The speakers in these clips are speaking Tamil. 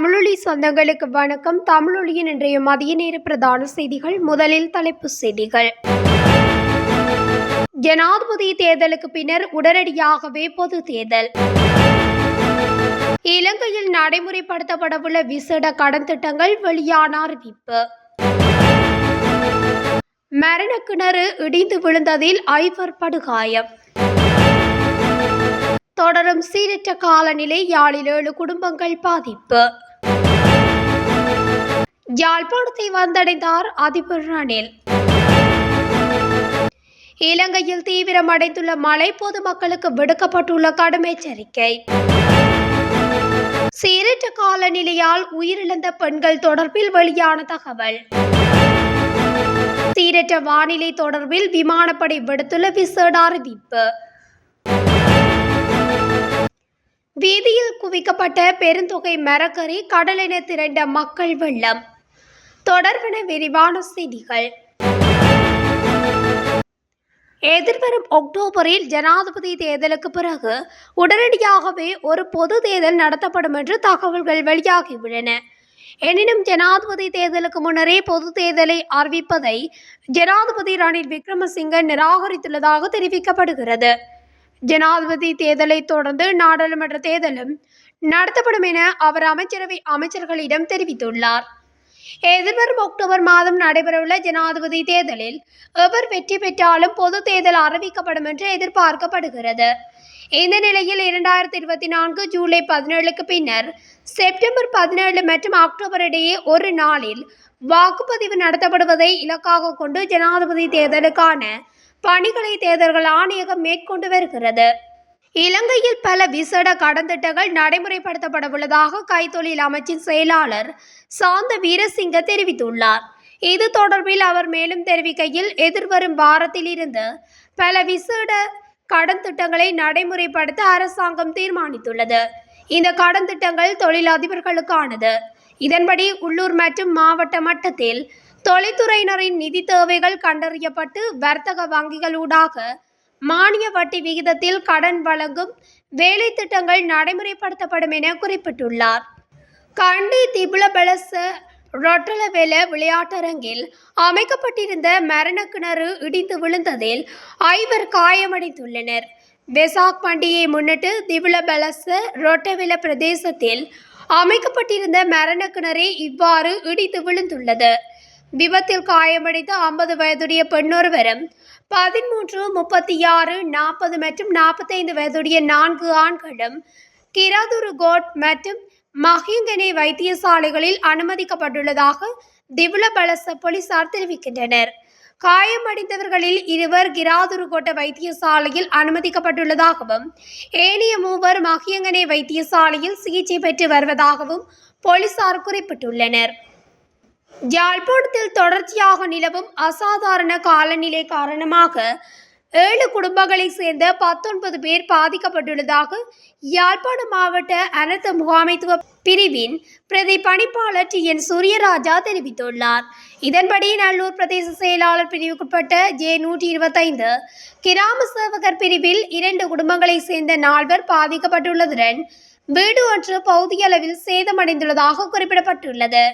தமிழொலி சொந்தங்களுக்கு வணக்கம். தமிழொலியின் இன்றைய மதிய நேர பிரதான செய்திகள் முதலில் தலைப்புச் செய்திகள். ஜனாதிபதி தேர்தலுக்கு பின்னர் உடனடியாகவே பொது தேர்தல். இலங்கையில் நடைமுறைப்படுத்தப்படவுள்ள விசேட கடன் திட்டங்கள் வெளியான அறிவிப்பு. மரண கிணறு இடிந்து விழுந்ததில் ஐவர் படுகாயம். தொடரும் சீரற்ற காலநிலை யாழில் ஏழு குடும்பங்கள் பாதிப்பு. யாழ்ப்பாணத்தை வந்தடைந்தார் அதிபர் ரணில். இலங்கையில் தீவிரமடைந்துள்ள மழை பொதுமக்களுக்கு விடுக்கப்பட்டுள்ள கடும் எச்சரிக்கை. சீரற்ற காலநிலையால் உயிரிழந்த பெண்கள் தொடர்பில் வெளியான தகவல். சீரற்ற வானிலை தொடர்பில் விமானப்படை விடுத்துள்ள விசேட அறிவிப்பு. வீதியில் குவிக்கப்பட்ட பெருந்தொகை மரக்கறி கடலென திரண்ட மக்கள் வெள்ளம். தொடர்பென விரிவான செய்திகள். எதிர்வரும் அக்டோபரில் ஜனாதிபதி தேர்தலுக்கு பிறகு உடனடியாகவே ஒரு பொது தேர்தல் நடத்தப்படும் என்று தகவல்கள் வெளியாகியுள்ளன. எனினும் ஜனாதிபதி தேர்தலுக்கு முன்னரே பொது தேர்தலை அறிவிப்பதை ஜனாதிபதி ரணில் விக்ரமசிங்க நிராகரித்துள்ளதாக தெரிவிக்கப்படுகிறது. ஜனாதிபதி தேர்தலை தொடர்ந்து நாடாளுமன்ற தேர்தலும் நடத்தப்படும் என அவர் அமைச்சரவை அமைச்சர்களிடம் தெரிவித்துள்ளார். எதிர்வரும் அக்டோபர் மாதம் நடைபெறவுள்ள ஜனாதிபதி தேர்தலில் எவர் வெற்றி பெற்றாலும் பொது தேர்தல் அறிவிக்கப்படும் என்று எதிர்பார்க்கப்படுகிறது. இந்த நிலையில் இரண்டாயிரத்தி இருபத்தி நான்கு ஜூலை பதினேழுக்கு பின்னர் செப்டம்பர் பதினேழு மற்றும் அக்டோபர் இடையே ஒரு நாளில் வாக்குப்பதிவு நடத்தப்படுவதை இலக்காக கொண்டு ஜனாதிபதி தேர்தலுக்கான பணிகளை தேர்தல்கள் ஆணையகம் மேற்கொண்டு வருகிறது. இலங்கையில் பல விசேட கடன் திட்டங்கள் நடைமுறைப்படுத்தப்பட உள்ளதாக கைத்தொழில் அமைச்சின் செயலாளர் சாந்த வீரசிங்க தெரிவித்துள்ளார். இது தொடர்பில் அவர் மேலும் தெரிவிக்கையில் எதிர்வரும் வாரத்திலிருந்து பல விசேட கடன் திட்டங்களை நடைமுறைப்படுத்த அரசாங்கம் தீர்மானித்துள்ளது. இந்த கடன் திட்டங்கள் தொழிலதிபர்களுக்கானது. இதன்படி உள்ளூர் மற்றும் மாவட்ட மட்டத்தில் தொழில்துறையினரின் நிதி தேவைகள் கண்டறியப்பட்டு வர்த்தக வங்கிகளூடாக மானிய வட்டி விகிதத்தில் கடன் வழங்கும் வேலை திட்டங்கள் நடைமுறைப்படுத்தப்படும் என குறிப்பிட்டுள்ளார். கண்டி திபுலபலச ரொட்டலவெல விளையாட்டரங்கில் அமைக்கப்பட்டிருந்த மரண கிணறு இடிந்து விழுந்ததில் ஐவர் காயமடைந்துள்ளனர். வெசாக் பண்டிகையை முன்னிட்டு திபுலபலச ரொட்டவெல பிரதேசத்தில் அமைக்கப்பட்டிருந்த மரண கிணறு இவ்வாறு இடித்து விழுந்துள்ளது. விபத்தில் காயமடைந்த ஐம்பது வயதுடைய பெண்ணொருவரும் பதிமூன்று முப்பத்தி ஆறு நாற்பது மற்றும் நாற்பத்தைந்து வயதுடைய நான்கு ஆண்களும் கிராதுரு கோட் மற்றும் மஹிங்கனே வைத்தியசாலைகளில் அனுமதிக்கப்பட்டுள்ளதாக திவுலபலச போலீசார் தெரிவிக்கின்றனர். காயமடைந்தவர்களில் இருவர் கிராதுருகோட்ட வைத்தியசாலையில் அனுமதிக்கப்பட்டுள்ளதாகவும் ஏனைய மூவர் மஹியங்கனே வைத்தியசாலையில் சிகிச்சை பெற்று வருவதாகவும் போலீசார் குறிப்பிட்டுள்ளனர். யாழ்ப்பாணத்தில் தொடர்ச்சியாக நிலவும் அசாதாரண காலநிலை காரணமாக ஏழு குடும்பங்களைச் சேர்ந்த பத்தொன்பது பேர் பாதிக்கப்பட்டுள்ளதாக யாழ்ப்பாண மாவட்ட அனர்த்த முகாமைத்துவ பிரிவின் பிரதி பணிப்பாளர் டி என் சூரியராஜா தெரிவித்துள்ளார். இதன்படி நல்லூர் பிரதேச செயலாளர் பிரிவுக்குட்பட்ட ஜே நூற்றி இருபத்தைந்து கிராம சேவகர் பிரிவில் இரண்டு குடும்பங்களைச் சேர்ந்த நால்வர் பாதிக்கப்பட்டுள்ளதுடன் வீடு ஒன்று பகுதியளவில் சேதமடைந்துள்ளதாக குறிப்பிடப்பட்டுள்ளது.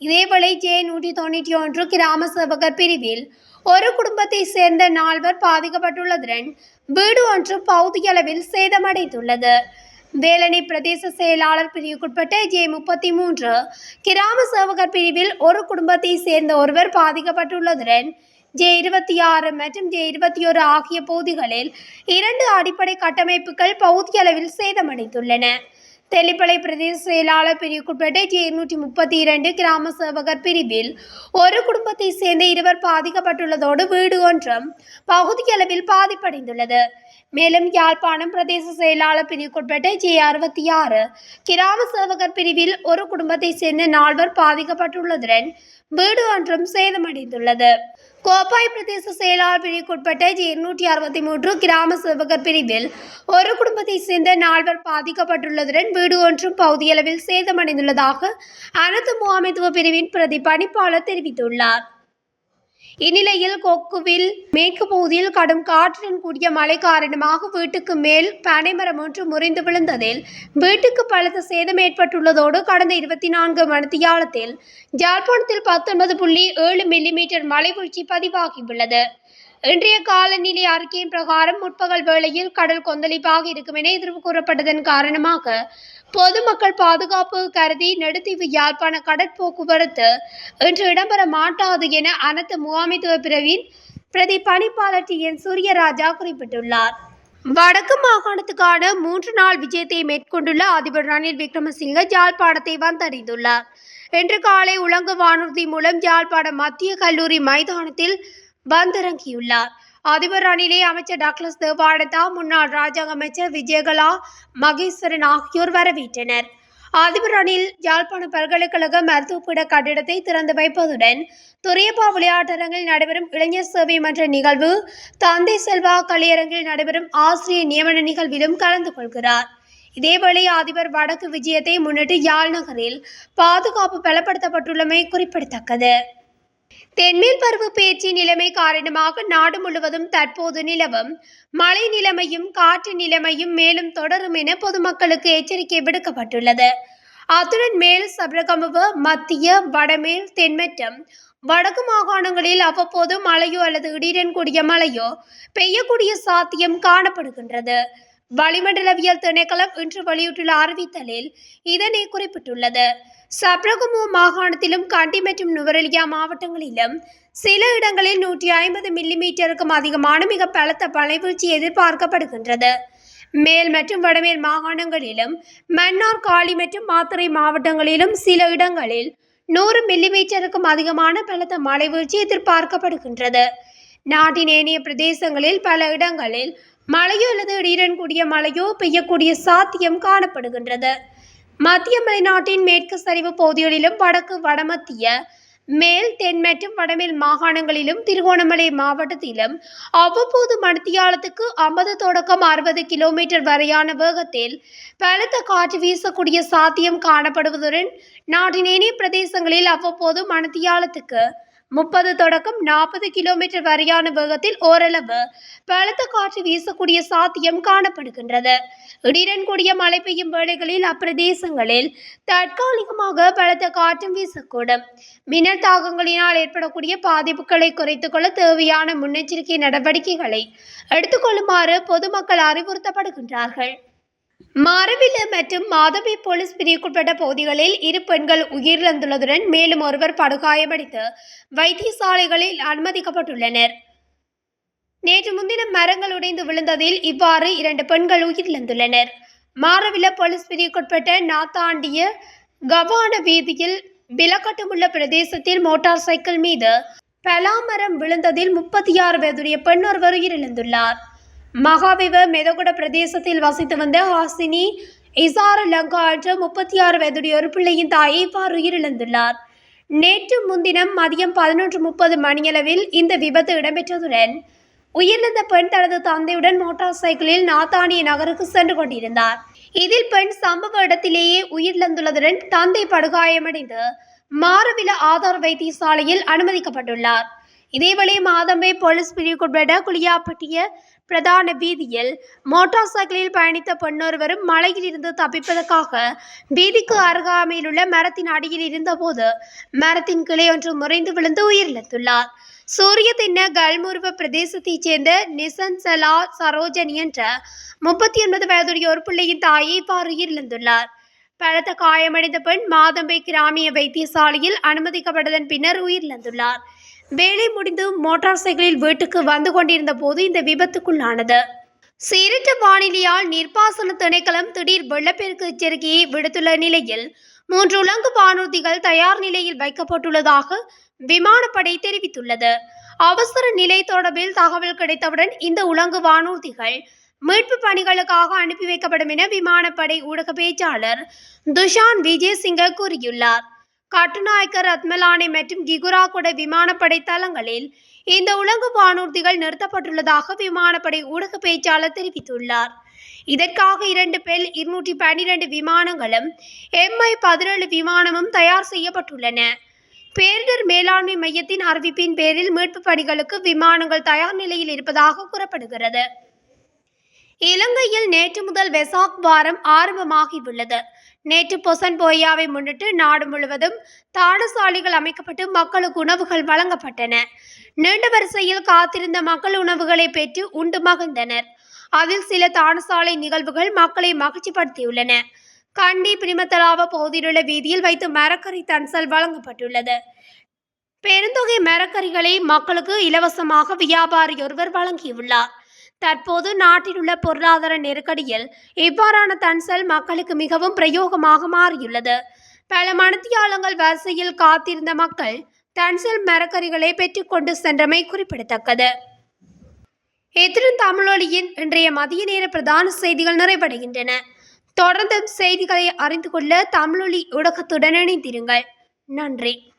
இதேவேளை ஜே நூற்றி தொண்ணூற்றி ஒன்று கிராம சேவகர் பிரிவில் ஒரு குடும்பத்தை சேர்ந்த நால்வர் பாதிக்கப்பட்டுள்ளதுடன் வீடு ஒன்று பகுதியளவில் சேதமடைந்துள்ளது. வேலணி பிரதேச செயலாளர் பிரிவுக்குட்பட்ட ஜே முப்பத்தி மூன்று கிராம சேவகர் பிரிவில் ஒரு குடும்பத்தை சேர்ந்த ஒருவர் பாதிக்கப்பட்டுள்ளதுடன் ஜே இருபத்தி ஆறு மற்றும் ஜே இருபத்தி ஒரு ஆகிய பகுதிகளில் இரண்டு அடிப்படை கட்டமைப்புகள் பகுதியளவில் சேதமடைந்துள்ளன. தெல்லிப்பளை பிரதேச செயலாளர் பிரிவுக்குட்பட்ட ஜே இருநூற்றி முப்பத்தி இரண்டு கிராம சேவகர் பிரிவில் ஒரு குடும்பத்தை சேர்ந்த இருவர் பாதிக்கப்பட்டுள்ளதோடு வீடு ஒன்றும் பகுதியளவில் பாதிப்படைந்துள்ளது. மேலும் யாழ்ப்பாணம் பிரதேச செயலாளர் பிரிவுக்குட்பட்ட ஜே அறுபத்தி ஆறு கிராம சேவகர் பிரிவில் ஒரு குடும்பத்தை சேர்ந்த நால்வர் பாதிக்கப்பட்டுள்ளதுடன் வீடு ஒன்றும் சேதமடைந்துள்ளது. கோப்பாய் பிரதேச செயலாளர் பிரிவுக்குட்பட்ட ஜே இருநூற்றி அறுபத்தி மூன்று கிராம சேவகர் பிரிவில் ஒரு குடும்பத்தை சேர்ந்த நால்வர் பாதிக்கப்பட்டுள்ளதுடன் வீடு ஒன்றும் பகுதியளவில் சேதமடைந்துள்ளதாக அனைத்து முகாமைத்துவ பிரிவின் பிரதி பணிப்பாளர் தெரிவித்துள்ளார். இந்நிலையில் கொக்குவில் மேற்கு பகுதியில் கடும் காற்றுடன் கூடிய மழை காரணமாக வீட்டுக்கு மேல் பனைமரம் ஒன்று முறிந்து விழுந்ததில் வீட்டுக்கு பலத்த சேதம் ஏற்பட்டுள்ளதோடு கடந்த இருபத்தி நான்கு மணித்தியாலத்தில் ஜாழ்ப்பாணத்தில் பத்தொன்பது புள்ளி ஏழு மில்லிமீட்டர் மழை வீழ்ச்சி பதிவாகியுள்ளது. இன்றைய காலநிலை அறிக்கையின் பிரகாரம் முற்பகல் வேளையில் கடல் கொந்தளிப்பாக இருக்கும் என எதிர்ப்பு கூறப்பட்டதன் காரணமாக பொதுமக்கள் பாதுகாப்பு கருதி நெடுத்தீவு யாழ்ப்பாண கடற்போக்குவரத்து இன்று இடம்பெற மாட்டாது என அனைத்து முகாமைத்துவ பிரிவின் பிரதி பணிப்பாளர் டி என் சூரியராஜா குறிப்பிட்டுள்ளார். வடக்கு மாகாணத்துக்கான மூன்று நாள் விஜயத்தை மேற்கொண்டுள்ள அதிபர் ரணில் விக்ரமசிங்க ஜாழ்ப்பாணத்தை வந்தடைந்துள்ளார். இன்று காலை உலங்கு வானூர்தி மூலம் ஜாழ்ப்பாணம் மத்திய கல்லூரி மைதானத்தில் வந்திறங்கியுள்ளார். அதிபர் ரணிலை அமைச்சர் டாக்லஸ் தேவானந்தா முன்னாள் ராஜாங்க அமைச்சர் விஜயகலா மகேஸ்வரன் ஆகியோர் வரவேற்றனர். அதிபர் ரணில் யாழ்ப்பாண பல்கலைக்கழக மருத்துவப்பீட கட்டிடத்தை திறந்து வைப்பதுடன் துரியப்பா விளையாட்டரங்கில் நடைபெறும் இளைஞர் சேவை மன்ற நிகழ்வு தந்தை செல்வா கலையரங்கில் நடைபெறும் ஆசிரியர் நியமன நிகழ்விலும் கலந்து கொள்கிறார். இதேவேளை அதிபர் வடக்கு விஜயத்தை முன்னிட்டு யாழ் நகரில் பாதுகாப்பு பலப்படுத்தப்பட்டுள்ளமை குறிப்பிடத்தக்கது. தென்மேல் பருவ பேச்சு நிலைமை காரணமாக நாடு முழுவதும் தற்போது நிலவும். மழை நிலைமையும் காற்று நிலைமையும் மேலும் தொடரும் என பொதுமக்களுக்கு எச்சரிக்கை விடுக்கப்பட்டுள்ளது. அத்துடன் மேல் சபரகமுவ மத்திய வடமேல் தென்மற்றம் வடக்கு மாகாணங்களில் அவ்வப்போது மழையோ அல்லது இடியுடன் கூடிய மழையோ பெய்யக்கூடிய சாத்தியம் காணப்படுகின்றது. வளிமண்டலவியல் திணைக்களம் இன்று வெளியிட்டுள்ள அறிவித்தலில் இதனை குறிப்பிட்டுள்ளது. சப்ரகுமு மாகாணத்திலும் கண்டி மற்றும் நுவரெலியா மாவட்டங்களிலும் சில இடங்களில் நூற்றி ஐம்பது மில்லிமீட்டருக்கும் அதிகமான மிக பலத்த மழைவீழ்ச்சி எதிர்பார்க்கப்படுகின்றது. மேல் மற்றும் வடமேல் மாகாணங்களிலும் மன்னார் காளி மற்றும் மாத்தறை மாவட்டங்களிலும் சில இடங்களில் நூறு மில்லிமீட்டருக்கும் அதிகமான பலத்த மழைவீழ்ச்சி எதிர்பார்க்கப்படுகின்றது. நாட்டின் ஏனைய பிரதேசங்களில் பல இடங்களில் மழையோ அல்லது இடியுடன் கூடிய மழையோ பெய்யக்கூடிய சாத்தியம் காணப்படுகின்றது. மத்திய மலைநாட்டின் மேற்கு சரிவு பகுதிகளிலும் வடக்கு வடமத்திய மேல் தென் மற்றும் வடமேல் மாகாணங்களிலும் திருகோணமலை மாவட்டத்திலும் அவ்வப்போது மணித்தியாலத்துக்கு ஐம்பது தொடக்கம் அறுபது கிலோமீட்டர் வரையான வேகத்தில் பலத்த காற்று வீசக்கூடிய சாத்தியம் காணப்படுவதுடன் நாட்டின் ஏனைய பிரதேசங்களில் அவ்வப்போது மணித்தியாலத்துக்கு முப்பது தொடக்கம் நாற்பது கிலோமீட்டர் வரையான வேகத்தில் ஓரளவு பலத்த காற்று வீசக்கூடிய சாத்தியம் காணப்படுகின்றது. இடியுடன் கூடிய மழை பெய்யும் வேளைகளில் அப்பிரதேசங்களில் தற்காலிகமாக பலத்த காற்றும் வீசக்கூடும். மின்னல் தாக்கங்களினால் ஏற்படக்கூடிய பாதிப்புகளை குறைத்துக் கொள்ள தேவையான முன்னெச்சரிக்கை நடவடிக்கைகளை எடுத்துக்கொள்ளுமாறு பொதுமக்கள் அறிவுறுத்தப்படுகின்றார்கள். மாரவில மற்றும் மாதவி போலீஸ் பிரிவுக்குட்பட்ட பகுதிகளில் இரு பெண்கள் உயிரிழந்துள்ளதுடன் மேலும் ஒருவர் படுகாயமடைந்து வைத்தியசாலைகளில் அனுமதிக்கப்பட்டுள்ளனர். நேற்று முன்தினம் மரங்கள் உடைந்து விழுந்ததில் இவ்வாறு இரண்டு பெண்கள் உயிரிழந்துள்ளனர். மாரவில போலீஸ் பிரிவுக்குட்பட்ட நாத்தாண்டிய கவான வீதியில் விலக்கட்டுமுள்ள பிரதேசத்தில் மோட்டார் சைக்கிள் மீது பலாமரம் விழுந்ததில் முப்பத்தி ஆறு வயதுடைய பெண் ஒருவர் உயிரிழந்துள்ளார். மகாவிவ மெதகுட பிரதேசத்தில் வசித்து வந்த ஹாசினி இசார லங்கா என்ற முப்பத்தி ஆறு வயதுடைய ஒரு பிள்ளையின் தாயை இவ்வாறு உயிரிழந்துள்ளார். நேற்று முன்தினம் மதியம் பதினொன்று முப்பது மணியளவில் இந்த விபத்து இடம்பெற்றதுடன் உயிரிழந்த பெண் தனது தந்தையுடன் மோட்டார் சைக்கிளில் நாத்தானிய நகருக்கு சென்று கொண்டிருந்தார். இதில் பெண் சம்பவ இடத்திலேயே உயிரிழந்துள்ளதுடன் தந்தை படுகாயமடைந்து மாரவில ஆதார் வைத்தியசாலையில் அனுமதிக்கப்பட்டுள்ளார். இதேவேளை மாதம்பே போலீஸ் பிரிவுக்குட்பட்ட குளியாப்பட்டிய பிரதான வீதியில் மோட்டார் சைக்கிளில் பயணித்த பெண்ணொருவரும் மலையில் இருந்து தப்பிப்பதற்காக வீதிக்கு அருகாமையில் உள்ள மரத்தின் அடியில் இருந்தபோது மரத்தின் கிளை ஒன்று முறைந்து விழுந்து உயிரிழந்துள்ளார். சூரிய தின்ன கல்முருவ பிரதேசத்தைச் சேர்ந்த நிசன்சலா சரோஜனி என்ற முப்பத்தி ஒன்பது வயதுடைய ஒரு பிள்ளையின் தாயை இவ்வாறு உயிரிழந்துள்ளார். பலத்த காயமடைந்த பெண் மாதம்பை கிராமிய வைத்தியசாலையில் அனுமதிக்கப்பட்டதன் பின்னர் உயிரிழந்துள்ளார். வேலை முடிந்து மோட்டார் சைக்கிளில் வீட்டுக்கு வந்து கொண்டிருந்த போது இந்த விபத்துக்குள்ளானது. சீரற்ற வானிலையால் நீர்ப்பாசன திணைக்களம் திடீர் வெள்ளப்பெருக்கு எச்சரிக்கையை விடுத்துள்ள நிலையில் மூன்று உலங்கு வானூர்திகள் தயார் நிலையில் வைக்கப்பட்டுள்ளதாக விமானப்படை தெரிவித்துள்ளது. அவசர நிலை தொடர்பில் தகவல் கிடைத்தவுடன் இந்த உலங்கு வானூர்திகள் மீட்பு பணிகளுக்காக அனுப்பி வைக்கப்படும் என விமானப்படை ஊடக பேச்சாளர் துஷான் விஜய் சிங்க கூறியுள்ளார். கட்டுநாயக்கர் ரத்மலானி மற்றும் கிகுராகுட விமானப்படை தளங்களில் இந்த உலங்கு வானூர்திகள் நிறுத்தப்பட்டுள்ளதாக விமானப்படை ஊடக பேச்சாளர் தெரிவித்துள்ளார். இதற்காக இரண்டு பெல் இருநூற்றி பன்னிரண்டு விமானங்களும் எம்ஐ பதினேழு விமானமும் தயார் செய்யப்பட்டுள்ளன. பேரிடர் மேலாண்மை மையத்தின் அறிவிப்பின் பேரில் மீட்பு பணிகளுக்கு விமானங்கள் தயார் நிலையில் இருப்பதாக கூறப்படுகிறது. இலங்கையில் நேற்று முதல் வெசாக் வாரம் ஆரம்பமாகியுள்ளது. நேற்று பொசன் போயாவை முன்னிட்டு நாடு முழுவதும் தானசாலைகள் அமைக்கப்பட்டு மக்களுக்கு உணவுகள் வழங்கப்பட்டன. நீண்ட வரிசையில் காத்திருந்த மக்கள் உணவுகளை பெற்று உண்டு மகிழ்ந்தனர். அதில் சில தானசாலை நிகழ்வுகள் மக்களை மகிழ்ச்சிப்படுத்தியுள்ளன. கண்டி பிரிமத்தலாவ பகுதியிலுள்ள வீதியில் வைத்து மரக்கறி தன்சல் வழங்கப்பட்டுள்ளது. பெருந்தொகை மரக்கறிகளை மக்களுக்கு இலவசமாக வியாபாரி ஒருவர் வழங்கியுள்ளார். தற்போது நாட்டில் உள்ள பொருளாதார நெருக்கடியில் இவ்வாறான தன்சல் மக்களுக்கு மிகவும் பிரயோகமாக மாறியுள்ளது. பல மனத்தியாளங்கள் வரிசையில் காத்திருந்த மக்கள் தன்சல் மரக்கறிகளை பெற்றுக்கொண்டு சென்றமை குறிப்பிடத்தக்கது. இத்துடன் தமிழொலியின் இன்றைய மதிய நேர பிரதான செய்திகள் நிறைவடைகின்றன. தொடர்ந்து செய்திகளை அறிந்து கொள்ள தமிழொலி ஊடகத்துடன் இணைந்திருங்கள். நன்றி.